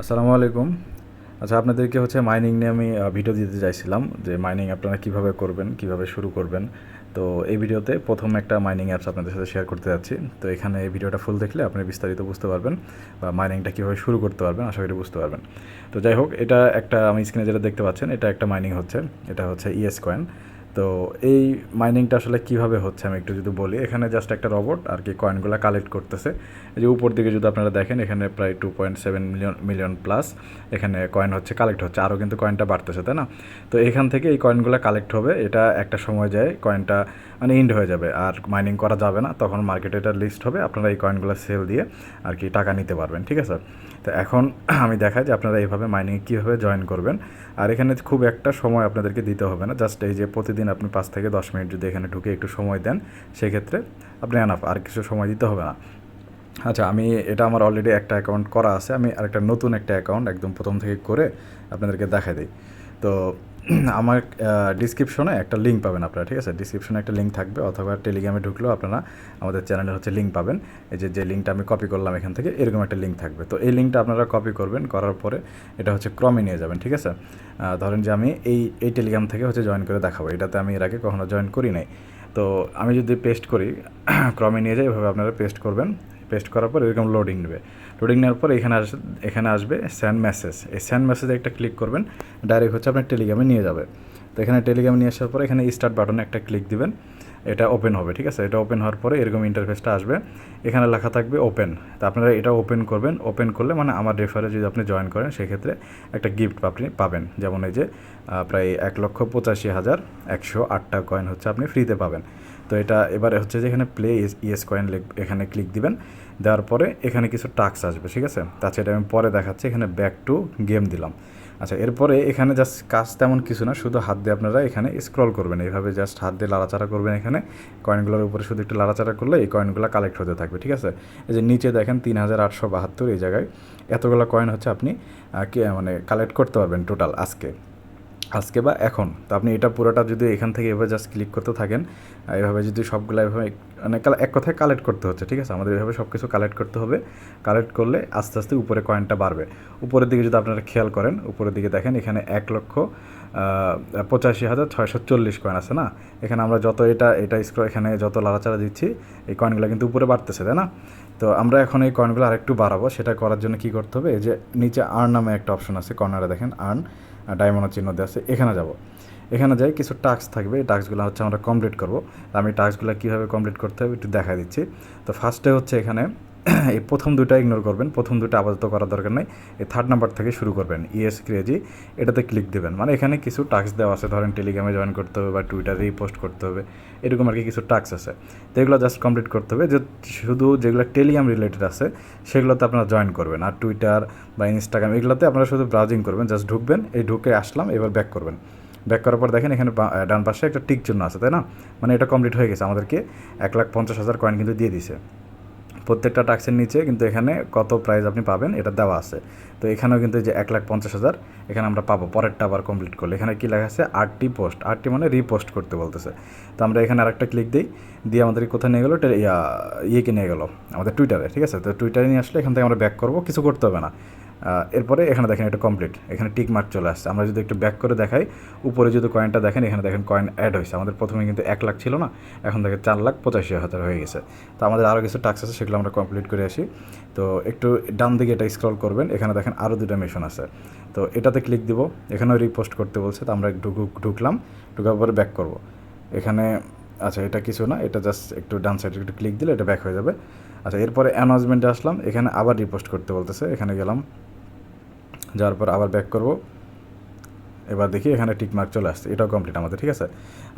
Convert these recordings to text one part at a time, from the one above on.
আসসালামু আলাইকুম। আচ্ছা আপনাদেরকে হচ্ছে মাইনিং নিয়ে আমি ভিডিও দিতে চাইছিলাম যে মাইনিং আপনারা কীভাবে করবেন, কীভাবে শুরু করবেন। তো এই ভিডিওতে প্রথম একটা মাইনিং অ্যাপস আপনাদের সাথে শেয়ার করতে যাচ্ছি। তো এখানে এই ভিডিওটা ফুল দেখলে আপনি বিস্তারিত বুঝতে পারবেন বা মাইনিংটা কীভাবে শুরু করতে পারবেন, আশা করি বুঝতে পারবেন। তো যাই হোক, এটা একটা, আমি স্ক্রিনে যেটা দেখতে পাচ্ছেন, এটা একটা মাইনিং হচ্ছে। এটা হচ্ছে ইএস কয়েন তো এই মাইনিংটা আসলে কীভাবে হচ্ছে আমি একটু যদি বলি। এখানে জাস্ট একটা রবট আর কি কয়েনগুলো কালেক্ট করতেছে। এই যে উপর দিকে যদি আপনারা দেখেন, এখানে প্রায় two point seven million million plus এখানে কয়েন হচ্ছে কালেক্ট হচ্ছে। আরও কিন্তু কয়েনটা বাড়তেছে, তাই না? তো এখান থেকে এই কয়েনগুলো কালেক্ট হবে। এটা একটা সময় যায় কয়েনটা মানে ইন্ড হয়ে যাবে। আর মাইনিং করা যাবে না, তখন মার্কেটে এটা লিস্ট হবে, আপনারা এই কয়েনগুলো সেল দিয়ে আর কি টাকা নিতে পারবেন, ঠিক আছে? তো এখন আমি দেখাই যে আপনারা এইভাবে মাইনিং কীভাবে জয়েন করবেন। আর এখানে খুব একটা সময় আপনাদেরকে দিতে হবে না জাস্ট এই যে প্রতিদিন আপনি পাঁচ থেকে দশ মিনিট যদি এখানে ঢুকে একটু সময় দেন, সেক্ষেত্রে আপনি আনাফ আর কিছু সময় দিতে হবে না। আচ্ছা আমি এটা আমার অলরেডি একটা অ্যাকাউন্ট করা আছে, আমি আরেকটা নতুন একটা অ্যাকাউন্ট একদম প্রথম থেকে করে আপনাদেরকে দেখাই দিই। তো আমার ডিসক্রিপশনে একটা লিঙ্ক পাবেন আপনারা, ঠিক আছে? ডিসক্রিপশনে একটা লিঙ্ক থাকবে, অথবা টেলিগ্রামে ঢুকলেও আপনারা আমাদের চ্যানেলে হচ্ছে লিঙ্ক পাবেন। এই যে যে লিঙ্কটা আমি কপি করলাম এখান থেকে, এরকম একটা লিঙ্ক থাকবে। তো এই লিঙ্কটা আপনারা কপি করবেন, করার পরে এটা হচ্ছে ক্রমে নিয়ে যাবেন, ঠিক আছে? ধরেন যে আমি এই এই টেলিগ্রাম থেকে হচ্ছে জয়েন করে দেখাবো। এটাতে আমি এর আগে কখনো জয়েন করি নাই। তো আমি যদি পেস্ট করি, ক্রমে নিয়ে যাই, এভাবে আপনারা পেস্ট করবেন। পেস্ট করার পর এরকম লোডিং নেবে। লোডিং নেওয়ার পর এখানে আসবে এখানে আসবে স্যান্ড মেসেজ এই স্যান্ড মেসেজে একটা ক্লিক করবেন ডাইরেক্ট হচ্ছে আপনার টেলিগ্রামে নিয়ে যাবে। তো এখানে টেলিগ্রামে নিয়ে আসার পর এখানে স্টার্ট বাটনে একটা ক্লিক দিবেন, এটা ওপেন হবে, ঠিক আছে? এটা ওপেন হওয়ার পরে এরকম ইন্টারফেসটা আসবে। এখানে লেখা থাকবে ওপেন তো আপনারা এটা ওপেন করবেন ওপেন করলে মানে আমার রেফারে যদি আপনি জয়েন করেন, সেক্ষেত্রে একটা গিফট আপনি পাবেন। যেমন এই যে প্রায় এক লক্ষ পঁচাশি হাজার একশো আটটা কয়েন হচ্ছে আপনি ফ্রিতে পাবেন। তো এটা এবারে হচ্ছে যে এখানে প্লে ইএস কয়েন এখানে ক্লিক দিবেন। দেওয়ার পরে এখানে কিছু টাক্স আসবে, ঠিক আছে? তাছাড়া এটা আমি পরে দেখাচ্ছি, এখানে ব্যাক টু গেম দিলাম। আচ্ছা এরপরে এখানে জাস্ট কাজ তেমন কিছু না, শুধু হাত দিয়ে আপনারা এখানে স্ক্রল করবেন। এইভাবে জাস্ট হাত দিয়ে লাড়াচাড়া করবেন এখানে। কয়েনগুলোর উপরে শুধু একটু লাড়াচাড়া করলে এই কয়েনগুলো কালেক্ট হতে থাকবে, ঠিক আছে? এই যে নিচে দেখেন তিন হাজার আটশো বাহাত্তর এই জায়গায়। এতগুলো কয়েন হচ্ছে আপনি মানে কালেক্ট করতে পারবেন টোটাল আজকে। আজকে বা এখন। তো আপনি এটা পুরোটা যদি এখান থেকে এভাবে জাস্ট ক্লিক করতে থাকেন এভাবে যদি সবগুলো এভাবে মানে এক কথায় কালেক্ট করতে হচ্ছে, ঠিক আছে? আমাদের এভাবে সব কিছু কালেক্ট করতে হবে। কালেক্ট করলে আস্তে আস্তে উপরে কয়েনটা বাড়বে। উপরের দিকে যদি আপনারা খেয়াল করেন, উপরের দিকে দেখেন এখানে এক লক্ষ পঁচাশি হাজার ছয়শো চল্লিশ কয়েন আছে না? এখানে আমরা যত এটা এটা স্ক্র এখানে যত লাড়াচাড়া দিচ্ছি, এই কয়েনগুলো কিন্তু উপরে বাড়তেছে, তাই না? তো আমরা এখন এই কয়েনগুলো আরেকটু বাড়াবো। সেটা করার জন্য কি করতে হবে? এই যে নিচে আর্ন নামে একটা অপশন আছে কর্নারে দেখেন আর্ন ডায়মন্ড চিহ্ন দেওয়া আছে, এখানে যাব। এখানে যাই, কিছু টাস্ক থাকবে, এই টাস্কগুলো হচ্ছে আমরা কমপ্লিট করব। আমি টাস্কগুলো কীভাবে কমপ্লিট করতে হবে একটু দেখা দিচ্ছি। তো ফার্স্টে হচ্ছে এখানে এই প্রথম দুটা ইগনোর করবেন। প্রথম দুটো আপাতত করার দরকার নেই। এই থার্ড নাম্বার থেকে শুরু করবেন। ইএস ক্রেজি এটাতে ক্লিক দেবেন। মানে এখানে কিছু টাস্ক দেওয়া আছে। ধরেন টেলিগ্রামে জয়েন করতে হবে বা টুইটারে পোস্ট করতে হবে। এরকম আর কি কিছু টাস্ক আছে। তো এগুলো জাস্ট কমপ্লিট করতে হবে। যে শুধু যেগুলো টেলিগ্রাম রিলেটেড আছে, সেগুলোতে আপনারা জয়েন করবেন। আর টুইটার বা ইনস্টাগ্রাম এগুলোতে আপনারা শুধু ব্রাউজিং করবেন। জাস্ট ঢুকবেন। এই ঢুকে আসলাম, এবার ব্যাক করবেন। ব্যাক করার পর দেখেন এখানে ডান পাশে একটা টিক চিহ্ন আছে, তাই না? মানে এটা কমপ্লিট হয়ে গেছে আমাদেরকে। এক লাখ পঞ্চাশ হাজার কয়েন কিন্তু দিয়ে দিছে। প্রত্যেকটা টাক্সের নিচে কিন্তু এখানে কত প্রাইস আপনি পাবেন এটা দেওয়া আছে। তো এখানেও কিন্তু যে এক লাখ পঞ্চাশ হাজার, এখানে আমরা পাবো, পরেরটা আবার কমপ্লিট করলে। এখানে কী লেখা আছে? আটটি পোস্ট আটটি মানে রিপোস্ট করতে বলতেছে। তো আমরা এখানে আরেকটা ক্লিক দিই, দিয়ে আমাদের কোথায় নিয়ে গেলো? ইয়ে ইয়েকে নিয়ে গেলো, আমাদের টুইটারে ঠিক আছে? তো টুইটারে নিয়ে আসলে এখান থেকে আমরা ব্যাক করব। কিছু করতে হবে না। এরপরে এখানে দেখেন এটা কমপ্লিট এখানে টিক মার্ক চলে আসছে। আমরা যদি একটু ব্যাক করে দেখাই, উপরে যদি কয়েনটা দেখেন, এখানে দেখেন কয়েন অ্যাড হয়েছে। আমাদের প্রথমে কিন্তু এক লাখ ছিল না, এখন দেখে চার লাখ পঁচাশি হাজার হয়ে গেছে। তো আমাদের আরও কিছু টাক্স আছে, সেগুলো আমরা কমপ্লিট করে আসি। তো একটু ডান দিকে এটা স্ক্রল করবেন, এখানে দেখেন আরও দুটা মিশন আছে। তো এটাতে ক্লিক দিব। এখানেও রিপোস্ট করতে বলছে, তো আমরা ঢুক- ঢুকলাম। ঢুকার পরে ব্যাক করব। এখানে আচ্ছা এটা কিছু না, এটা জাস্ট একটু ডান সাইডে একটু ক্লিক দিলে এটা ব্যাক হয়ে যাবে। আচ্ছা এরপরে অ্যানাউন্সমেন্টে আসলাম, এখানে আবার রিপোস্ট করতে বলতেছে, এখানে গেলাম, যাওয়ার পর আবার ব্যাক করব। এবার দেখি এখানে টিক মার্ক চলে আসছে। এটাও কমপ্লিট আমাদের, ঠিক আছে?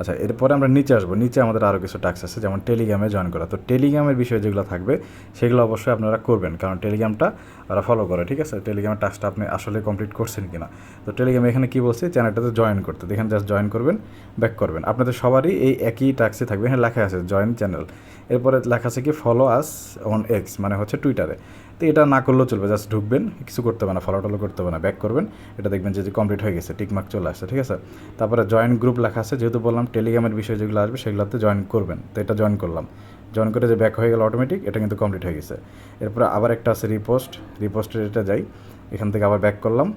আচ্ছা এরপরে আমরা নিচে আসব। নিচে আমাদের আরও কিছু টাস্ক আছে, যেমন টেলিগ্রামে জয়েন করা। তো টেলিগ্রামের বিষয়ে যেগুলো থাকবে, সেগুলো অবশ্যই আপনারা করবেন। কারণ টেলিগ্রামটা ওরা ফলো করে, ঠিক আছে? টেলিগ্রামের টাস্কটা আপনি আসলে কমপ্লিট করছেন কি না তো টেলিগ্রামে এখানে কী বলছে? চ্যানেলটাতে জয়েন করতে। এখানে জাস্ট জয়েন করবেন ব্যাক করবেন। আপনাদের সবারই এই একই টাস্কই থাকবে। এখানে লেখা আছে জয়েন চ্যানেল এরপরে লেখা আছে কি ফলো আস অন এক্স মানে হচ্ছে টুইটারে তো এটা না করলেও চলবে জাস্ট ঢুকবেন, কিছু করতে হবে না ফলো টলো করতে হবে না ব্যাক করবেন, এটা দেখবেন যে কমপ্লিট হয়ে গেছে টিকমার্ক চলে আসছে, ঠিক আছে? তারপরে জয়েন গ্রুপ লেখা আছে, যেহেতু বললাম টেলিগ্রামের বিষয় যেগুলো আসবে, সেগুলোতে জয়েন করবেন, তো এটা জয়েন করলাম। জয়েন করে যে ব্যাক হয়ে গেল অটোমেটিক এটা কিন্তু কমপ্লিট হয়ে গেছে। এরপরে আবার একটা আছে রিপোস্ট রিপোস্টের এটা যাই, এখান থেকে আবার ব্যাক করলাম,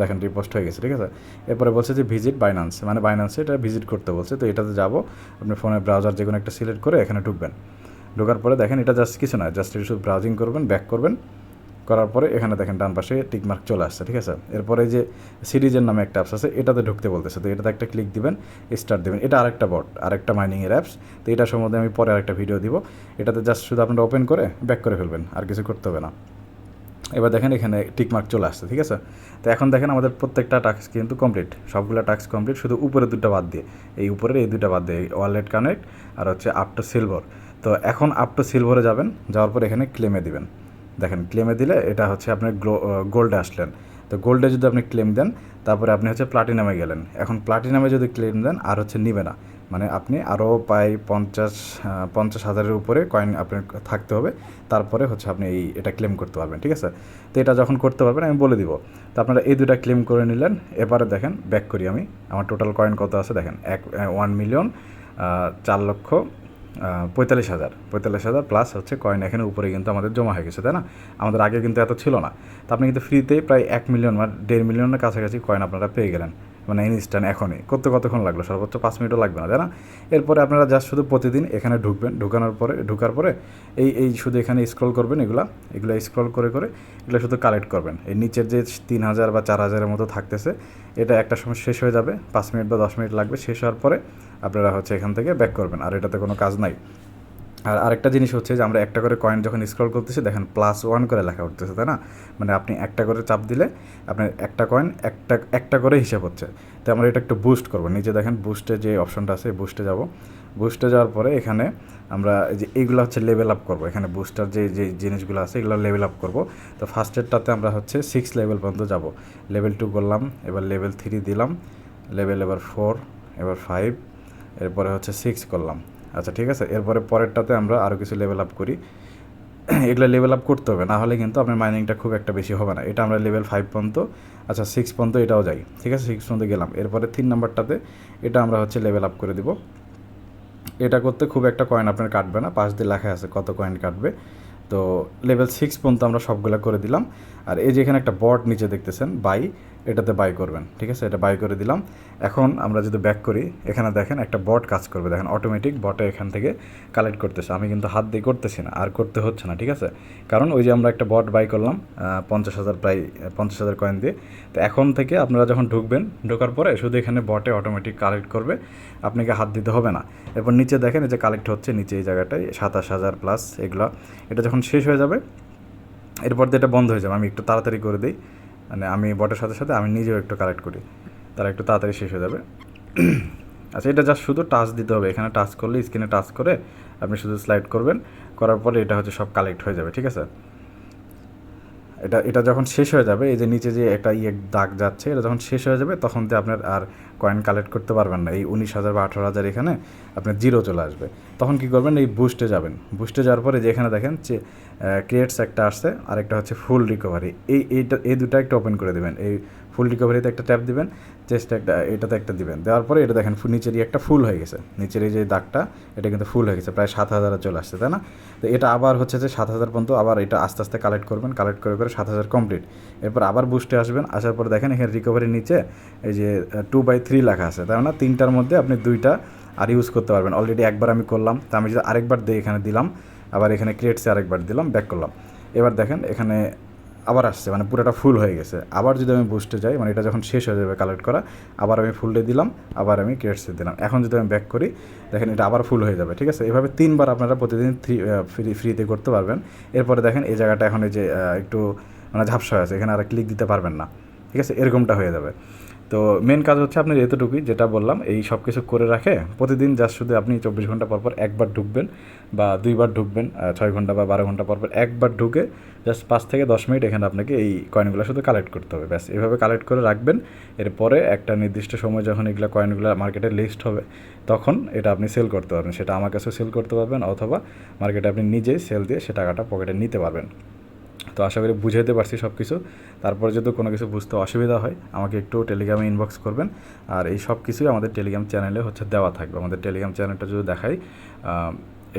দেখেন রিপোস্ট হয়ে গেছে, ঠিক আছে? এরপরে বলছে যে ভিজিট বাইন্যান্স মানে বাইন্যান্সে এটা ভিজিট করতে বলছে, তো এটাতে যাব, আপনি ফোনের ব্রাউজার যে কোনো একটা সিলেক্ট করে এখানে ঢুকবেন। ঢোকার পরে দেখেন, এটা জাস্ট কিছু না জাস্ট শুধু ব্রাউজিং করবেন ব্যাক করবেন। করার পরে এখানে দেখেন, ডান পাশে টিকমার্ক চলে আসছে, ঠিক আছে? এরপরে যে সিরিজের নামে একটা অ্যাপস আছে, এটাতে ঢুকতে বলতেছে, তো এটাতে একটা ক্লিক দিবেন স্টার্ট দিবেন। এটা আরেকটা বট আরেকটা মাইনিংয়ের অ্যাপস তো এটা সম্বন্ধে আমি পরে আরেকটা ভিডিও দিব। এটাতে জাস্ট শুধু আপনারা ওপেন করে ব্যাক করে ফেলবেন, আর কিছু করতে হবে না। এবার দেখেন, এখানে টিকমার্ক চলে আসছে, ঠিক আছে? তো এখন দেখেন, আমাদের প্রত্যেকটা টাস্ক কিন্তু কমপ্লিট সবগুলো টাস্ক কমপ্লিট শুধু উপরে দুটো বাদ দিয়ে। এই উপরের এই দুটো বাদ দিয়ে ওয়ালেট কানেক্ট আর হচ্ছে আপ টু সিলভার তো এখন আপ টু সিলভারে যাবেন, যাওয়ার পর এখানে ক্লেমে দিবেন। দেখেন ক্লেমে দিলে এটা হচ্ছে আপনি গোল্ডে আসলেন। তো গোল্ডে যদি আপনি ক্লেম দেন, তারপরে আপনি হচ্ছে প্লাটিনামে গেলেন। এখন প্লাটিনামে যদি ক্লেম দেন, আর হচ্ছে নিবে না। মানে আপনি আরও প্রায় পঞ্চাশ পঞ্চাশ হাজারের উপরে কয়েন আপনার থাকতে হবে। তারপরে হচ্ছে আপনি এই, এটা ক্লেম করতে পারবেন, ঠিক আছে? তো এটা যখন করতে পারবেন, আমি বলে দিব। তো আপনারা এই দুটা ক্লেম করে নিলেন। এবারে দেখেন ব্যাক করি আমি। আমার টোটাল কয়েন কত আছে? দেখেন, এক ওয়ান মিলিয়ন চার লক্ষ পঁয়তাল্লিশ হাজার। পঁয়তাল্লিশ হাজার প্লাস হচ্ছে কয়েন এখানে উপরে কিন্তু আমাদের জমা হয়ে গেছে, তাই না? আমাদের আগে কিন্তু এত ছিল না। তো আপনি কিন্তু ফ্রিতেই প্রায় এক মিলিয়ন বা দেড় মিলিয়নের কাছাকাছি কয়েন আপনারা পেয়ে গেলেন মানে ইনস্ট্যান্ট এখনই। করতে কতক্ষণ লাগল? সর্বোচ্চ পাঁচ মিনিটও লাগবে না, তাই না? এরপরে আপনারা জাস্ট শুধু প্রতিদিন এখানে ঢুকবেন, ঢুকানোর পরে ঢুকার পরে এই এই শুধু এখানে স্ক্রল করবেন এগুলা। এগুলো স্ক্রল করে করে এগুলো শুধু কালেক্ট করবেন। এই নিচের যে তিন হাজার বা চার হাজারের মতো থাকতেছে, এটা একটা সময় শেষ হয়ে যাবে। পাঁচ মিনিট বা দশ মিনিট লাগবে। শেষ হওয়ার পরে আপনারা হচ্ছে এখান থেকে ব্যাক করবেন, আর এটাতে কোনো কাজ নাই। আর আরেকটা জিনিস হচ্ছে যে, আমরা একটা করে কয়েন যখন স্ক্রল করতেছি, দেখেন প্লাস ওয়ান করে লেখা উঠতেছে, তাই না? মানে আপনি একটা করে চাপ দিলে আপনার একটা কয়েন একটা একটা করে হিসাব হচ্ছে। তো আমরা এটা একটু বুস্ট করব। নিচে দেখেন বুস্টে যে অপশনটা আছে বুস্টে যাব। বুস্টে যাওয়ার পরে এখানে আমরা যে এইগুলো হচ্ছে লেভেল আপ করব। এখানে বুস্টার যে যে জিনিসগুলো আছে, এগুলো লেভেল আপ করব। তো ফার্স্টেরটাতে আমরা হচ্ছে সিক্স লেভেল পর্যন্ত যাব। লেভেল টু করলাম, এবার লেভেল থ্রি দিলাম লেভেল এবার ফোর এবার ফাইভ এরপরে হচ্ছে সিক্স করলাম। আচ্ছা ঠিক আছে? এরপরে পরেরটাতে আমরা আরও কিছু লেভেল আপ করি। এগুলো লেভেল আপ করতে হবে, না হলে কিন্তু আপনার মাইনিংটা খুব একটা বেশি হবে না। এটা আমরা লেভেল ফাইভ পর্যন্ত আচ্ছা সিক্স পর্যন্ত এটাও যাই। ঠিক আছে? সিক্স পর্যন্ত গেলাম। এরপরে তিন নাম্বারটাতে এটা আমরা হচ্ছে লেভেল আপ করে দিব। এটা করতে খুব একটা কয়েন আপনার কাটবে না। পাশ দিয়ে লেখা আছে কত কয়েন কাটবে। তো লেভেল সিক্স পর্যন্ত আমরা সবগুলো করে দিলাম। আর এই যে এখানে একটা বট নিচে দেখতেছেন বাই এটাতে বাই করবেন, ঠিক আছে? এটা বাই করে দিলাম। এখন আমরা যদি ব্যাক করি, এখানে দেখেন একটা বট কাজ করবে। দেখেন অটোমেটিক বটে এখান থেকে কালেক্ট করতেছে। আমি কিন্তু হাত দিয়ে করতেছি না, আর করতে হচ্ছে না, ঠিক আছে? কারণ ওই যে আমরা একটা বট বাই করলাম পঞ্চাশ হাজার প্রায়, পঞ্চাশ হাজার কয়েন দিয়ে। তো এখন থেকে আপনারা যখন ঢুকবেন, ঢোকার পরে শুধু এখানে বটে অটোমেটিক কালেক্ট করবে। আপনাকে হাত দিতে হবে না। এরপর নিচে দেখেন এই যে কালেক্ট হচ্ছে, নিচে এই জায়গাটায় সাতাশ হাজার প্লাস এগুলো। এটা যখন শেষ হয়ে যাবে, এরপর দিয়ে এটা বন্ধ হয়ে যাবে। আমি একটু তাড়াতাড়ি করে দিই। মানে আমি বটের সাথে সাথে আমি নিজেও একটু কালেক্ট করি। তারা একটু তাড়াতাড়ি শেষ হয়ে যাবে। আচ্ছা এটা জাস্ট শুধু টাচ দিতে হবে। এখানে টাচ করলে স্ক্রিনে টাচ করে আপনি শুধু স্লাইড করবেন। করার পরে এটা হচ্ছে সব কালেক্ট হয়ে যাবে, ঠিক আছে? এটা এটা যখন শেষ হয়ে যাবে, এই যে নিচে যে একটা ইয়ে দাগ যাচ্ছে, এটা যখন শেষ হয়ে যাবে, তখন তো আপনার আর কয়েন কালেক্ট করতে পারবেন না। এই উনিশ হাজার বা আঠারো হাজার এখানে আপনার জিরো চলে আসবে। তখন কি করবেন? এই বুস্টে যাবেন। বুস্টে যাওয়ার পরে যে এখানে দেখেন যে ক্রিয়েটস একটা আসছে, আরেকটা হচ্ছে ফুল রিকভারি এই, এইটা, এই দুটো একটা ওপেন করে দেবেন। এই ফুল রিকভারিতে একটা ট্যাপ দিবেন চেস্ট একটা, এটাতে একটা দিবেন। দেওয়ার পরে এটা দেখেন নিচেরই একটা ফুল হয়ে গেছে। নিচের এই যে দাগটা, এটা কিন্তু ফুল হয়ে গেছে, প্রায় সাত হাজারে চলে আসছে, তাই না? তো এটা আবার হচ্ছে যে সাত হাজার পর্যন্ত আবার এটা আস্তে আস্তে কালেক্ট করবেন কালেক্ট করে করে সাত হাজার কমপ্লিট এরপর আবার বুস্টে আসবেন, আসার পর দেখেন এখানে রিকভারির নিচে এই যে টু বাই থ্রি লেখা আছে, তাই না? তিনটার মধ্যে আপনি দুইটা আর ইউজ করতে পারবেন। অলরেডি একবার আমি করলাম, তা আমি যদি আরেকবার দিয়ে এখানে দিলাম, আবার এখানে ক্রিয়েটসে আরেকবার দিলাম ব্যাক করলাম। এবার দেখেন এখানে আবার আসছে মানে পুরোটা ফুল হয়ে গেছে। আবার যদি আমি বুঝতে যাই মানে এটা যখন শেষ হয়ে যাবে কালেক্ট করা, আবার আমি ফুলডে দিলাম, আবার আমি ক্রেটসে দিলাম। এখন যদি আমি ব্যাক করি, দেখেন এটা আবার ফুল হয়ে যাবে, ঠিক আছে? এভাবে তিনবার আপনারা প্রতিদিন থ্রি ফ্রি ফ্রিতে করতে পারবেন। এরপরে দেখেন এই জায়গাটা এখন এই যে একটু মানে ঝাপসা হয়ে আছে, এখানে আর ক্লিক দিতে পারবেন না, ঠিক আছে? এরকমটা হয়ে যাবে। তো মেন কাজ হচ্ছে আপনার এতটুকুই যেটা বললাম, এই সব কিছু করে রাখে। প্রতিদিন জাস্ট শুধু আপনি চব্বিশ ঘণ্টা পর পর একবার ঢুকবেন বা দুইবার ঢুকবেন ছয় ঘণ্টা বা বারো ঘণ্টা পর পর একবার ঢুকে জাস্ট পাঁচ থেকে দশ মিনিট এখানে আপনাকে এই কয়েনগুলো শুধু কালেক্ট করতে হবে। ব্যাস, এভাবে কালেক্ট করে রাখবেন। এরপরে একটা নির্দিষ্ট সময় যখন এগুলো কয়েনগুলো মার্কেটে লিস্ট হবে, তখন এটা আপনি সেল করতে পারবেন। সেটা আমার কাছেও সেল করতে পারবেন অথবা মার্কেটে আপনি নিজেই সেল দিয়ে সে টাকাটা পকেটে নিতে পারবেন। তো আশা করি বুঝাইতে পারছি সব কিছু তারপরে যদি কোনো কিছু বুঝতে অসুবিধা হয়, আমাকে একটু টেলিগ্রামে ইনবক্স করবেন। আর এই সব কিছুই আমাদের টেলিগ্রাম চ্যানেলে হচ্ছে দেওয়া থাকবে। আমাদের টেলিগ্রাম চ্যানেলটা যদি দেখাই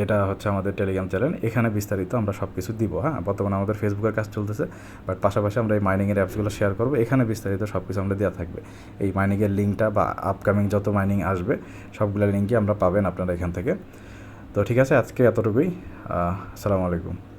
এটা হচ্ছে আমাদের টেলিগ্রাম চ্যানেল এখানে বিস্তারিত আমরা সব কিছু দিব হ্যাঁ? বর্তমানে আমাদের ফেসবুকের কাজ চলতেছে বাট পাশাপাশি আমরা এই মাইনিংয়ের অ্যাপসগুলো শেয়ার করব। এখানে বিস্তারিত সব কিছু আমরা দেওয়া থাকবে। এই মাইনিংয়ের লিঙ্কটা বা আপকামিং যত মাইনিং আসবে সবগুলোর লিঙ্কই আমরা পাবেন আপনারা এখান থেকে। তো ঠিক আছে, আজকে এতটুকুই। আসসালামু আলাইকুম।